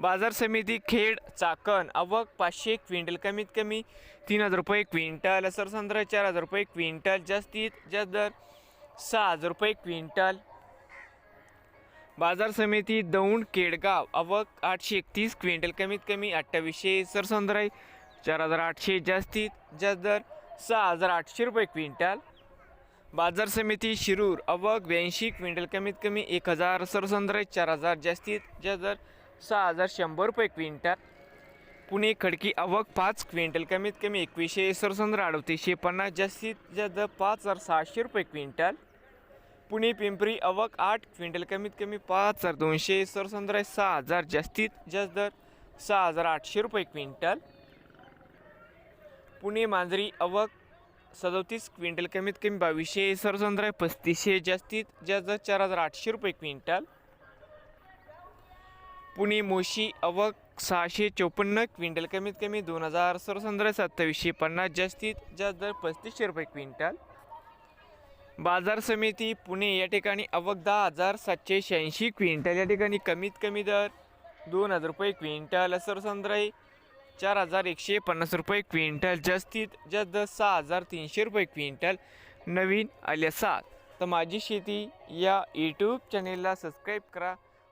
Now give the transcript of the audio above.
बाजार समिती खेड चाकण आवक पाचशे क्विंटल कमीत कमी तीन हजार रुपये क्विंटल सरसंद्र चार हजार रुपये क्विंटल जास्तीत जास्त दर सहा हजार रुपये क्विंटल. बाजार समिती दौंड केडगाव आवक आठशे एकतीस क्विंटल कमीत कमी अठ्ठावीसशे सरसंद्राई चार हजार आठशे जास्तीत जास्त दर सहा हजार आठशे रुपये क्विंटल. बाजार समिती शिरूर अवक ब्याऐंशी क्विंटल कमीत कमी एक हजार सरसंद्राई चार हजार जास्तीत जास्त दर सहा हजार शंभर रुपये क्विंटल. पुणे खडकी आवक पाच क्विंटल कमीत कमी एकवीसशे सरसंद्र अडतीसशे पन्नास जास्तीत जास्त पाच हजार सहाशे रुपये क्विंटल. पुणे पिंपरी आवक आठ क्विंटल कमीत कमी पाच हजार दोनशे सरसंद्र सहा हजार जास्तीत जास्त दर सहा हजार आठशे रुपये क्विंटल. पुणे मांजरी आवक सदोतीस क्विंटल कमीत कमी बावीसशे सरसंद्र पस्तीसशे जास्तीत जास्त चार हजार आठशे रुपये क्विंटल. पुणे मोशी अवक सहाशे चोपन्न क्विंटल कमीत कमी दोन हजार सरसंद्र सत्तावीसशे पन्नास जास्तीत जास्त दर पस्तीसशे रुपये क्विंटल. बाजार समिती पुणे या ठिकाणी अवक दहा हजार सातशे शहाऐंशी क्विंटल या ठिकाणी कमीत कमी दर दोन हजार रुपये क्विंटल. सरसंद्राई चार हजार एकशे पन्नास रुपये क्विंटल जास्तीत जास्त दर सहा हजार तीनशे रुपये क्विंटल. नवीन आल्या सात. तर माझी शेती या यूट्यूब चॅनेलला सबस्क्राईब करा.